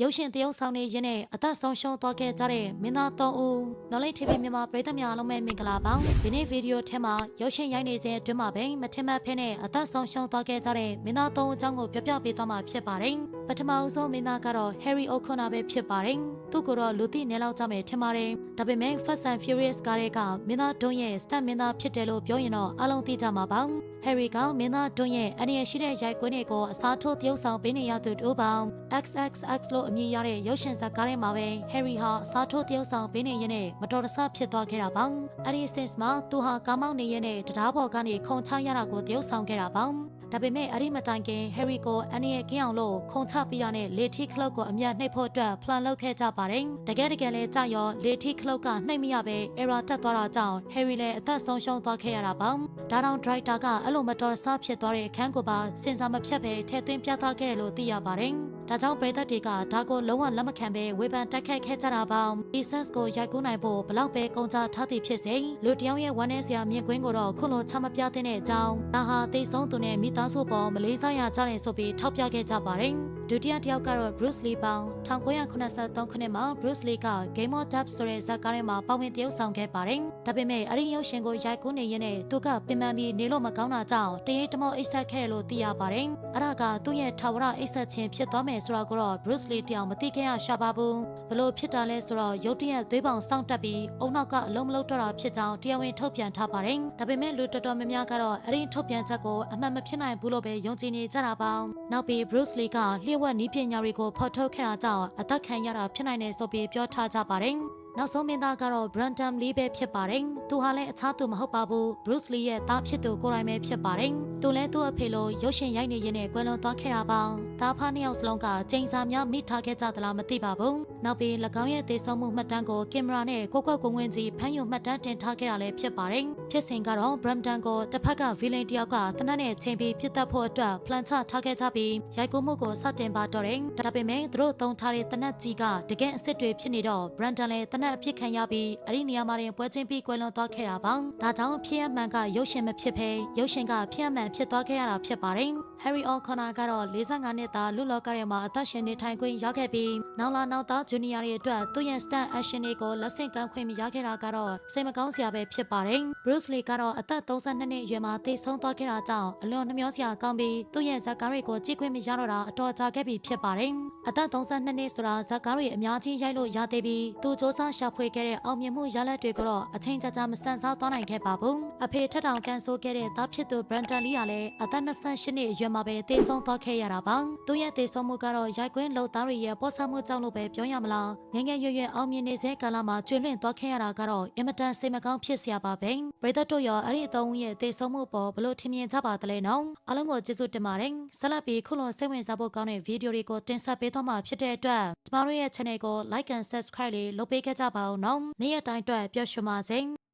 ရုပ်ရှင်တရုပ်ဆောင်နေရင်းနဲ့အသက်ဆုံးရှုံးသွားခဲ့ကြတဲ့မင်းသား၃ဦး Knowledge TV မြန်မာပရိသတ်များအားလုံးပဲမင်္ဂလာပါဒီနေ့ဗီဒီယိုထဲမှာရုပ်ရှင်ရိုက်နေစဉ်အတွင်းမှာပဲမထင်မှတ်ဖဲနဲ့အသက်ဆုံးရှုံးသွားခဲ့ကြတဲ့မင်းသား၃ဦးအကြောင်းကိုပြောပြပေးသွားမှာဖြစ်ပါတယ် ပထမအဆုံးမင်းသားကတော့ Harry O'Connor ပဲဖြစ်ပါတယ်သူကိုတော့လူသိနေလောက်ကြမယ်ထင်ပါတယ်ဒါပေမဲ့ Fast and Furious ကားတွေကမင်းသားတွန်းရဲ့ stunt မင်းသားဖြစ်တယ်လို့ပြောရင်တော့အားလုံးသိကြမှာပါ Harry ကမင်းသားတွန်းရဲ့အနေရရှိတဲ့ရိုက်ကွင်းတွေကိုအစားထိုးတရုပ်ဆောင်ပေးနေရသူတို့ပေါင်း XXX လို့အမည်ရတဲ့ရုပ်ရှင်ဇာတ်ကားထဲမှာပဲ Harry ဟာအစားထိုးတရုပ်ဆောင်ပေးနေရင်းနဲ့မတော်တဆဖြစ်သွားခဲ့တာပါ။အဲဒီ sense မှာသူဟာကားမောက်နေရင်းနဲ့တရားပေါ်ကနေခုံချရတာကိုတရုပ်ဆောင်ခဲ့တာပါ။ ဒါပေမဲ့အဲ့ဒီမတိုင်ခင် Harry ကိုအန်နီရဲ့ကင်းအောင်လို့ခုံချပြီးတာနဲ့လေထီခလုတ်ကိုအမြတ်နှိပ်ဖို့အတွက် plan လုပ်ခဲ့ကြပါတယ်။တကယ်တကယ်လဲကြာရောလေထီခလုတ်ကနှိပ်မရပဲ error တက်သွားတာကြောင့် Harry လည်းအသက်ဆုံးရှုံးသွားခဲ့ရတာပါ။ဒါတောင် driver ကအဲ့လိုမတော်တဆဖြစ်သွားတဲ့အခန်းကိုပါစင်စာမဖြတ်ပဲထည့်သွင်းပြသခဲ့တယ်လို့သိရပါတယ်။ ဒါကြောင့်ပရိသတ်တွေကဒါကိုလုံးဝလက်မခံပဲဝေဖန်တိုက်ခိုက်ခဲ့ကြတာပါ။ essence ကိုရိုက်ကူးနိုင်ဖို့ဘလောက်ပဲကုန်ကြထားသည်ဖြစ်စေလူတယောက်ရဲ့ဝမ်းနည်းစရာမြင်ကွင်းကိုတော့ခုလိုချမပြတဲ့အကြောင်းဒါဟာတိတ်ဆုံးသူနဲ့မိသားစုပေါ်မလေးစားရကြတယ်ဆိုပြီးထောက်ပြခဲ့ကြပါတယ်။ ဒုတိယတစ်ယောက်ကတော့ Bruce Lee ပေါင်း1983ခုနှစ်မှာ Bruce Lee က Game of Thrones ဆိုတဲ့ဇာတ်ကားထဲမှာပါဝင်တရုပ်ဆောင်ခဲ့ပါတယ်။ဒါပေမဲ့အဲ့ဒီရုပ်ရှင်ကိုရိုက်ကူးနေရင်းနဲ့သူကပင်ပန်းပြီးနေလို့မကောင်းတာကြောင့်တရင်တမောအိတ်ဆက်ခဲ့တယ်လို့သိရပါတယ်။အဲ့ဒါကသူ့ရဲ့ထာဝရအိတ်ဆက်ခြင်းဖြစ်သွားမယ်ဆိုတာကိုတော့ Bruce Lee တယောက်မသိခဲ့ရရှာပါဘူး။ဘလို့ဖြစ်တာလဲဆိုတော့ရုတ်တရက်သွေးပေါင်စောင့်တက်ပြီးအုံနောက်ကအလုံးမလုံးတော့တာဖြစ်ကြောင်းတရားဝင်ထုတ်ပြန်ထားပါတယ်။ဒါပေမဲ့လူတော်တော်များများကတော့အဲ့ဒီထုတ်ပြန်ချက်ကိုအမှန်မဖြစ်နိုင်ဘူးလို့ပဲယုံကြည်နေကြတာပါ။နောက်ပြီး Bruce Lee ကလျှို့ဝှက်နည်းပညာတွေကိုဖော်ထုတ်ခဲ့တာကြောင့်အသက်ခံရတာဖြစ်နိုင်တယ်ဆိုပြီးပြောထားကြပါတယ်။နောက်ဆုံးမင်းသားကတော့ Brandon Lee ပဲဖြစ်ပါတယ်။သူဟာလည်းအခြားသူမဟုတ်ပါဘူး။ Bruce Lee ရဲ့သားဖြစ်သူကိုယ်တိုင်ပဲဖြစ်ပါတယ်။သူလည်းသူ့အဖေလိုရုပ်ရှင်ရိုက်နေရင်းနဲ့ကွယ်လွန်သွားခဲ့တာပါ။သားဖနှစ်ယောက်စလုံးကကျိန်စာများမိထားခဲ့ကြသလားမသိပါဘူး။နောက်ပြီး၎င်းရဲ့သေဆုံးမှုမှတ်တမ်းကိုကင်မရာနဲ့ကိုကွက်ကိုငွင်ကြီးဖမ်းယူမှတ်တမ်းတင်ထားခဲ့တာလည်းဖြစ်ပါတယ်။ဖြစ်စဉ်ကတော့ Brandon ကိုတစ်ဖက်က villain တယောက်ကတနက်နဲ့ချိန်ပြီးပြစ်တက်ဖို့အတွက် plan ချထားခဲ့ကြပြီးရိုက်ကူးမှုကိုစတင်ပါတော့တယ်။ဒါပေမဲ့သူတို့သုံးထားတဲ့တနက်ကြီးကတကယ်အစ်စ်တွေဖြစ်နေတော့ Brandon လည်းတနက်အဖြစ်ခံရပြီးအဲ့ဒီနေရာမှာတင်ပွဲချင်းပြီးကွယ်လွန်သွားခဲ့တာပါ။ဒါကြောင့်ဖြစ်ရမှန်ကရုပ်ရှင်မဖြစ်ဘဲရုပ်ရှင်ကဖြစ်ရမှန်ဖြစ်သွားခဲ့ရတာဖြစ်ပါတယ်။ Harry O'Connor ကတော့45နှစ်သားလူလောကထဲမှာအသက်ရှင်နေထိုင်ခွင့်ရခဲ့ပြီးနောက်လာနောက်သား Junior တွေအတွက်သူ့ရဲ့ stand action တွေကိုလက်ဆင့်ကမ်းခွင့်မရခဲ့တာကတော့စိတ်မကောင်းစရာပဲဖြစ်ပါတယ်။ Bruce Lee ကတော့အသက်32နှစ်အရွယ်မှာသေဆုံးသွားခဲ့တာကြောင့်အလွန်နှမျောစရာကောင်းပြီးသူ့ရဲ့ဇာတ်ကားတွေကိုကြည့်ခွင့်မရတော့တာအတော်ကြာခဲ့ပြီဖြစ်ပါတယ်။အသက်32နှစ်ဆိုတာဇာတ်ကားတွေအများကြီးရိုက်လို့ရသေးပြီးသူစ조사ရှာဖွေခဲ့တဲ့အောင်မြင်မှုရလဒ်တွေကိုတော့အချိန်ကြာကြာမဆန်စားသွားနိုင်ခဲ့ပါဘူး။အဖေထက်တောင်ကန်ဆိုးခဲ့တဲ့သားဖြစ်သူ Brandon Lee ကလည်းအသက်28နှစ်အရွယ်မှာပဲသေဆုံးသွားခဲ့ရတာပါ။သူ့ရဲ့သေဆုံးမှုကတော့ရိုက်ကွင်းလုံသားတွေရဲ့ပေါ်ဆမှုကြောင့်လို့ပဲပြောရမလား။ငယ်ငယ်ရွယ်ရွယ်အောင်မြင်နေစေကာလမှာကျွလွင့်သွားခဲ့ရတာကတော့အင်မတန်စိတ်မကောင်းဖြစ်စရာပါပဲ။ပရိသတ်တို့ရောအဲ့ဒီအသုံးရဲ့သေဆုံးမှုပေါ်ဘလို့ထင်မြင်ကြပါသလဲနော်။အားလုံးကိုကျေးဇူးတင်ပါတယ်။ဆက်လက်ပြီးခုလိုစိတ်ဝင်စားဖို့ကောင်းတဲ့ဗီဒီယိုတွေကိုတင်ဆက်ပေးသွားမှာဖြစ်တဲ့အတွက်ကျမတို့ရဲ့ channel ကို like and subscribe လေးလုပ်ပေးခဲ့ကြပါဦးနော်။နေ့ရက်တိုင်းအတွက်ပျော်ရွှင်ပါစေ။